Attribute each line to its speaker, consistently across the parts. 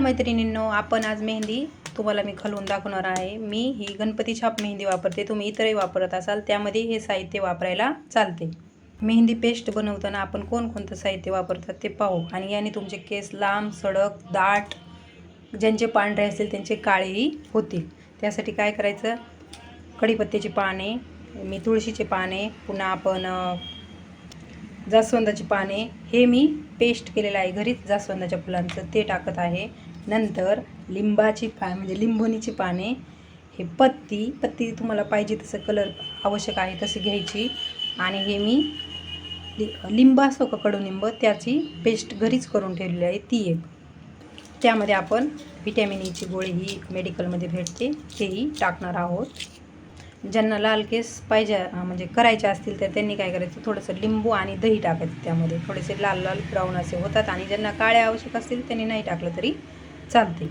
Speaker 1: नमस्कार मैत्रिणींनो आपण आज मेहंदी तुम्हाला मी घालून दाखवणार आहे. मी ही गणपती छाप मेहंदी वापरते. तुम्ही इतरही वापरत असाल त्यामध्ये हे साहित्य वापरायला चालते. मेहंदी पेस्ट बनवताना आपण कोणकोणतं साहित्य वापरतात ते पाहू. आणि याने तुमचे केस लांब सडक दाट ज्यांचे पांढरे असतील त्यांचे काळेही होतील. त्यासाठी काय करायचं? कढीपत्त्याची पाने मी तुळशीचे पाने पुन्हा आपण जास्वंदाची पाने हे मी पेस्ट केलेलं आहे घरीच जास्वंदाच्या फुलांचं. ते टाकत आहे. नंतर लिंबाची पा म्हणजे लिंबोणीची पाने हे पत्ती पत्ती तुम्हाला पाहिजे तसं कलर आवश्यक आहे तशी घ्यायची. आणि हे मी लि लिंब असतो का कडुलिंब त्याची पेस्ट घरीच करून ठेवलेली आहे ती एक. त्यामध्ये आपण व्हिटॅमिन ईची e गोळी ही मेडिकलमध्ये भेटते तेही टाकणार आहोत. ज्यांना लाल केस पाहिजे म्हणजे करायचे असतील तर त्यांनी काय करायचं थोडंसं लिंबू आणि दही टाकायचं त्यामध्ये. थोडेसे लाल लाल ब्राऊन असे होतात आणि ज्यांना काळे आवश्यक असतील त्यांनी नाही टाकलं तरी चालते.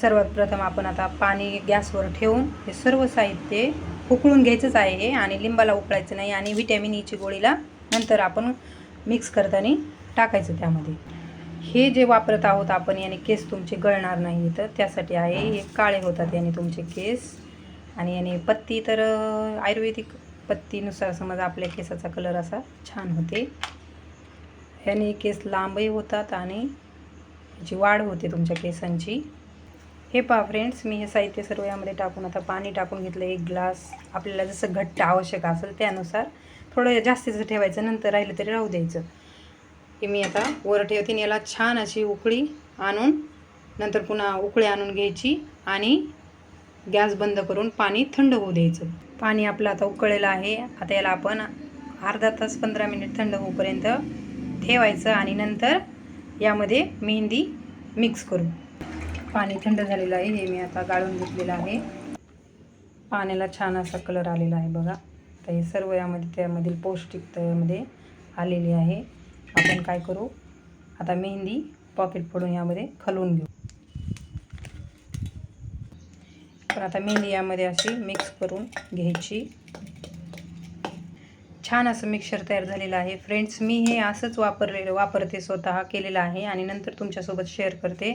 Speaker 1: सर्वात प्रथम आपण आता पाणी गॅसवर ठेवून हे सर्व साहित्य उकळून घ्यायचंच आहे हे आणि लिंबाला उकळायचं नाही आणि व्हिटॅमिन ईची e गोळीला नंतर आपण मिक्स करताना टाकायचं त्यामध्ये. हे जे वापरत आहोत आपण याने केस तुमचे गळणार नाही तर त्यासाठी आहे हे काळे होतात याने तुमचे केस आणि याने पत्ती तर आयुर्वेदिक पत्तीनुसार समज आपल्या केसाचा कलर असा छान होते. याने केस लांबही होतात आणि जी वाढ होते तुमच्या केसांची हे पहा फ्रेंड्स मी हे साहित्य सर्व यामध्ये टाकून आता पाणी टाकून घेतलं एक ग्लास आपल्याला जसं घट्ट आवश्यक असेल त्यानुसार थोडं जास्तीचं ठेवायचं नंतर राहिलं तरी राहू द्यायचं. हे मी आता वर ठेवते आणि याला छान अशी उकळी आणून नंतर पुन्हा उकळी आणून घ्यायची आणि गॅस बंद करून पाणी थंड होऊ द्यायचं. पाणी आपलं आता उकळलेलं आहे आता याला आपण अर्धा तास पंधरा मिनिट थंड होऊपर्यंत ठेवायचं आणि नंतर यामध्ये मेहंदी मिक्स करू. पाणी थंड झालेलं आहे हे मी आता गाळून घेतलेलं आहे. पाण्याला छान असा कलर आलेला आहे बघा. तर हे सर्व यामध्ये त्यामधील पौष्टिक यामध्ये आलेली आहे. आपण काय करू? आता मेहंदी पॉकेट पडून यामध्ये खलवून घेऊ. पण आता मेहंदी यामध्ये अशी मिक्स करून घ्यायची. छान असं मिक्सर तयार झालेलं आहे. फ्रेंड्स मी हे असंच वापरलेलं वापरते स्वतः केलेलं आहे आणि नंतर तुमच्यासोबत शेअर करते.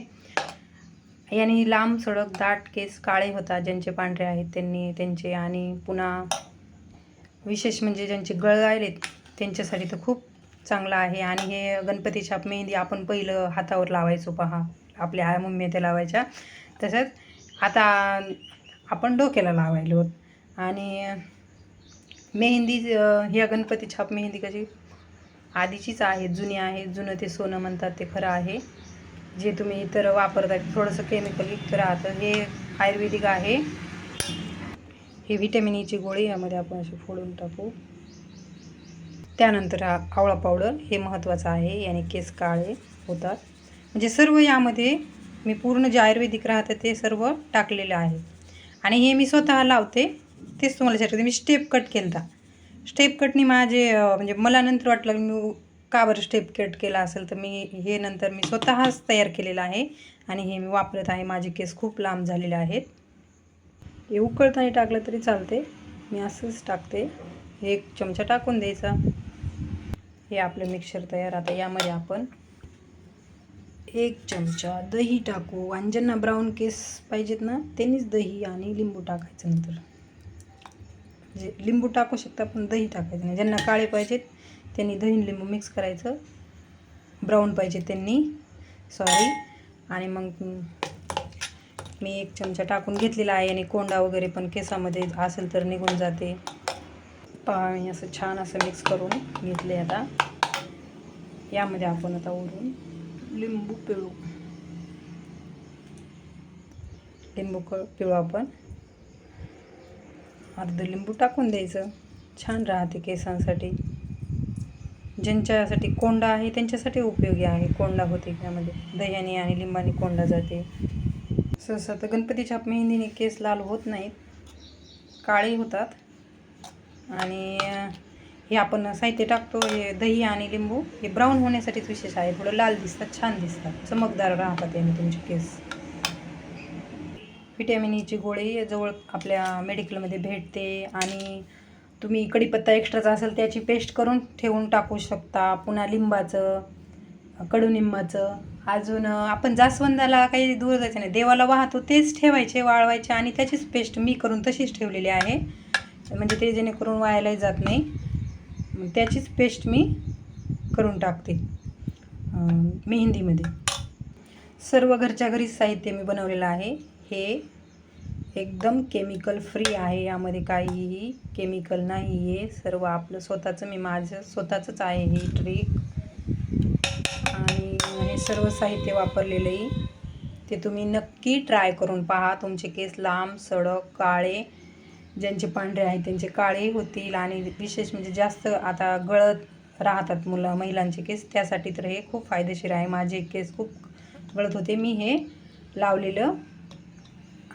Speaker 1: याने लांब सडक दाट केस काळे होतात ज्यांचे पांढरे आहेत त्यांनी त्यांचे आणि पुन्हा विशेष म्हणजे ज्यांचे गळगायलेत त्यांच्यासाठी तर खूप चांगलं आहे. आणि हे गणपतीच्या मेहंदी आपण पहिलं हातावर लावायचो पहा आपल्या आया मम्मी त्या लावायच्या. तसंच आता आपण डोक्याला लावायलो आणि मेहंदी ह्या गणपती छाप मेहंदी कशी आधीचीच आहे जुनी आहे जुनं ते सोनं म्हणतात ते खरं आहे. जे तुम्ही इतर वापरता थोडंसं केमिकल युक्त राहतं हे आयुर्वेदिक आहे. हे व्हिटॅमिन ईची गोळी यामध्ये आपण अशी फोडून टाकू. त्यानंतर हा आवळा पावडर हे महत्त्वाचं आहे याने केस काळे होतात. म्हणजे सर्व यामध्ये मी पूर्ण जे आयुर्वेदिक राहतं ते सर्व टाकलेलं आहे. आणि हे मी स्वतः लावते. तेच तुम्हाला शेअर करते मी स्टेप कट केला स्टेप कटनी माझे म्हणजे मला नंतर वाटलं मी का बरं स्टेप कट केला असेल तर मी हे नंतर मी स्वतःच तयार केलेलं आहे आणि हे मी वापरत आहे. माझे केस खूप लांब झालेले आहेत. हे उकळताना टाकलं तरी चालते. मी असंच टाकते. एक चमचा टाकून द्यायचा. हे आपलं मिक्सर तयार आता यामध्ये आपण एक चमचा दही टाकू. आणि ज्यांना ब्राऊन केस पाहिजेत ना त्यांनीच दही आणि लिंबू टाकायचं नंतर. म्हणजे लिंबू टाकू शकता पण दही टाकायचं नाही. ज्यांना काळे पाहिजेत त्यांनी दही लिंबू मिक्स करायचं. ब्राऊन पाहिजे त्यांनी. सॉरी आणि मग मी एक चमचा टाकून घेतलेला आहे आणि कोंडा वगैरे पण केसामध्ये असेल तर निघून जाते. पाणी असं छान असं मिक्स करून घेतले आता. यामध्ये आपण आता ओढून लिंबू पिळू. लिंबू क पिळू आपण. अर्ध लिंबू टाकून द्यायचं. छान राहते केसांसाठी. ज्यांच्यासाठी कोंडा आहे त्यांच्यासाठी उपयोगी आहे. कोंडा होते त्यामध्ये. दह्याने आणि लिंबाने कोंडा जाते. सहसा तर गणपती छाप मेहंदीने केस लाल होत नाहीत. काळे होतात. आणि हे आपण साहित्य टाकतो. हे दही आणि लिंबू हे ब्राऊन होण्यासाठीच विशेष आहे. थोडं लाल दिसतात छान दिसतात. चमकदार राहतात याने तुमचे केस. व्हिटॅमिन ईची गोळी जवळ आपल्या मेडिकलमध्ये भेटते आणि तुम्ही कढीपत्ता एक्स्ट्राचा असेल त्याची पेस्ट करून ठेवून टाकू शकता. पुन्हा लिंबाचं कडुनिंबाचं अजून आपण जास्वंदाला काही दूर जायचं नाही. देवाला वाहतो तेच ठेवायचे वाळवायचे आणि त्याचीच पेस्ट मी करून तशीच ठेवलेली आहे. म्हणजे ते जेणेकरून वायालाही जात नाही. त्याचीच पेस्ट मी करून टाकते मेहंदीमध्ये. सर्व घरच्या घरीच साहित्य मी बनवलेलं आहे. हे एकदम केमिकल फ्री आहे. यामध्ये काहीही केमिकल नाही आहे सर्व आपलं स्वतःचं मी माझं स्वतःचंच आहे ही ट्रिक आणि हे सर्व साहित्य वापरलेलंही ते तुम्ही नक्की ट्राय करून पहा. तुमचे केस लांब सडक काळे ज्यांचे पांढरे आहेत त्यांचे काळे होतील. आणि विशेष म्हणजे जास्त आता गळत राहतात मुलं महिलांचे केस त्यासाठी तर हे खूप फायदेशीर आहे. माझे केस खूप गळत होते. मी हे लावलेलं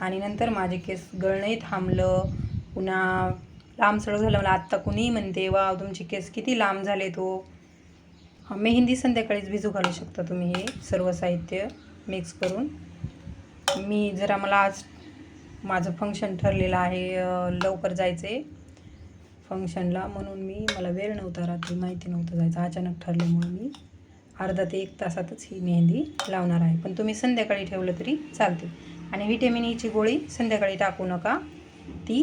Speaker 1: आणि नंतर माझे केस गळणंही थांबलं. पुन्हा लांब सडक झालं. मला आत्ता कुणीही म्हणते वा तुमचे केस किती लांब झाले तो. मेहंदी संध्याकाळीच भिजू घालू शकता तुम्ही हे सर्व साहित्य मिक्स करून. मी जरा मला आज माझं फंक्शन ठरलेलं आहे लवकर जायचं आहे फंक्शनला म्हणून मी मला वेळ नव्हता रात्री माहिती नव्हतं जायचं. अचानक ठरल्यामुळे मी अर्धा ते एक तासातच ही मेहंदी लावणार आहे. पण तुम्ही संध्याकाळी ठेवलं तरी चालते. आणि व्हिटॅमिन ईची e गोळी संध्याकाळी टाकू नका. ती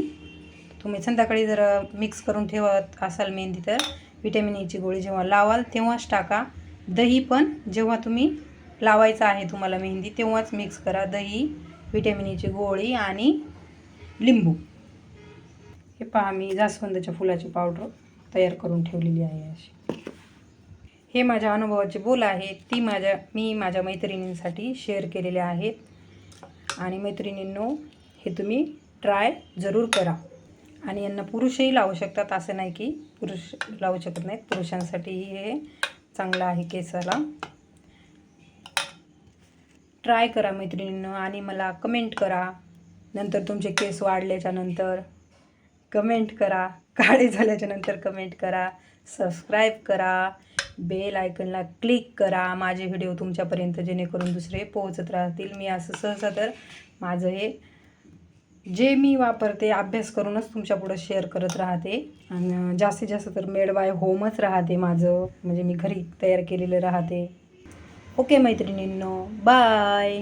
Speaker 1: तुम्ही संध्याकाळी जर मिक्स करून ठेवत असाल मेहंदी तर व्हिटॅमिन ईची e गोळी जेव्हा लावाल तेव्हाच टाका. दही पण जेव्हा तुम्ही लावायचं आहे तुम्हाला मेहंदी तेव्हाच मिक्स करा. दही व्हिटॅमिन ईची e गोळी आणि लिंबू. हे पहा मी जास्वंदाच्या फुलाची पावडर तयार करून ठेवलेली आहे अशी. हे माझ्या अनुभवाचे बोल आहेत. ती माझ्या मी माझ्या मैत्रिणींसाठी शेअर केलेले आहेत. आणि मैत्रिणींनो हे तुम्ही ट्राय जरूर करा. आणि यांना पुरुषही लावू शकतात असं नाही की पुरुष लावू शकत नाहीत. पुरुषांसाठीही हे चांगलं आहे केसाला. ट्राय करा मैत्रिणींनो आणि मला कमेंट करा. नंतर तुमचे केस वाढल्याच्या नंतर कमेंट करा. काळे झाल्याच्यानंतर कमेंट करा. सबस्क्राईब करा. बेल आयकनला क्लिक करा माझे व्हिडिओ तुमच्यापर्यंत जेणेकरून दुसरे पोहोचत राहतील. मी असं सहसा तर माझं हे जे मी वापरते अभ्यास करूनच तुमच्यापुढं शेअर करत राहते. आणि जास्तीत जास्त तर मेड बाय होमच राहते माझं. म्हणजे मी घरी तयार केलेलं राहते. ओके मैत्रिणींनो बाय